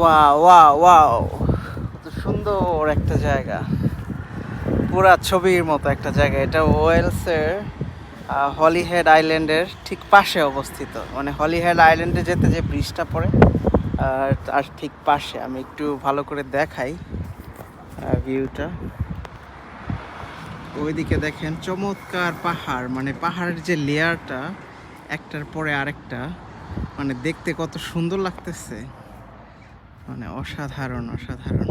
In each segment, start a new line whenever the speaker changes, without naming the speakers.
ওয়া ওয়া ওয়াও সুন্দর একটা জায়গা। পুরা ছবির মতো একটা জায়গা। এটা ওয়েলসের হলিহেড আইল্যান্ডের ঠিক পাশে অবস্থিত। মানে হলিহেড আইল্যান্ডে যেতে যে ব্রিজটা পড়ে, আর তার ঠিক পাশে। আমি একটু ভালো করে দেখাই ভিউটা ওইদিকে দেখেন চমৎকার পাহাড়। মানে পাহাড়ের যে লেয়ারটা একটার পরে আরেকটা। মানে দেখতে কত সুন্দর লাগতেছে। মানে অসাধারণ অসাধারণ।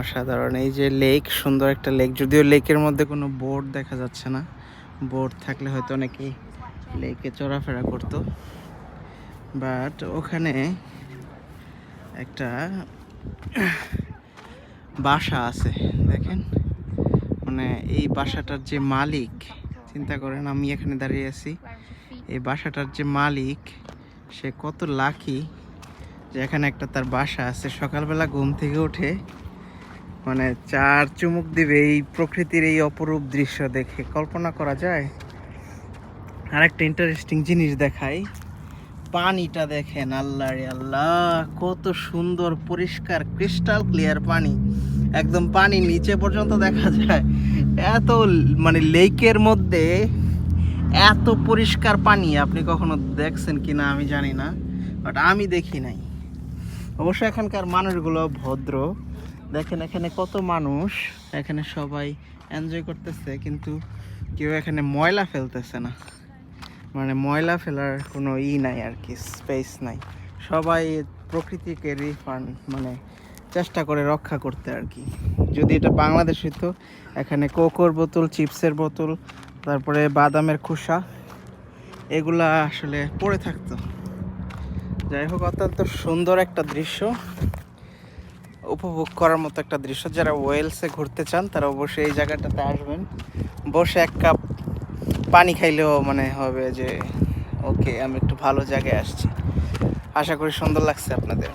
অসাধারণ। এই যে লেক সুন্দর একটা লেক যদিও লেকের মধ্যে কোনো বোর্ড দেখা যাচ্ছে না। বোর্ড থাকলে হয়তো অনেকেই লেকে চলাফেরা করতো। বাট ওখানে একটা বাসা আছে, দেখেন। মানে এই বাসাটার যে মালিক, চিন্তা করেন আমি এখানে দাঁড়িয়ে আছি। এই বাসাটার যে মালিক, সে কত লাকি যে এখানে একটা তার বাসা আছে। সকালবেলা ঘুম থেকে উঠে মানে চার চুমুক দিবে এই প্রকৃতির এই অপরূপ দৃশ্য দেখে। কল্পনা করা যায় আর একটা ইন্টারেস্টিং জিনিস দেখাই। পানিটা দেখেন, আল্লাহ রে আল্লাহ, কত সুন্দর, পরিষ্কার ক্রিস্টাল ক্লিয়ার পানি। একদম পানি নিচে পর্যন্ত দেখা যায়। এত মানে লেকের মধ্যে এত পরিষ্কার পানি, আপনি কখনো দেখছেন কি না আমি জানি না বাট আমি দেখি নাই। অবশ্য এখানকার মানুষগুলো ভদ্র। দেখেন এখানে কত মানুষ। এখানে সবাই এনজয় করতেছে, কিন্তু কেউ এখানে ময়লা ফেলতেছে না। মানে ময়লা ফেলার কোনো ই নাই আর কি স্পেস নাই। সবাই প্রকৃতিকে রিফান্ড মানে চেষ্টা করে রক্ষা করতে আর কি। যদি এটা বাংলাদেশ হইতো, এখানে কোকোর বোতল, চিপসের বোতল, তারপরে বাদামের খোসা, এগুলা আসলে পড়ে থাকতো। যাই হোক, অত্যন্ত সুন্দর একটা দৃশ্য। উপভোগ করার মতো একটা দৃশ্য। যারা ওয়েলসে ঘুরতে চান, তারা অবশ্যই এই জায়গাটাতে আসবেন। বসে এক কাপ পানি খাইলেও মানে হবে যে, ওকে, আমি একটু ভালো জায়গায় আসছি। আশা করি সুন্দর লাগছে আপনাদের।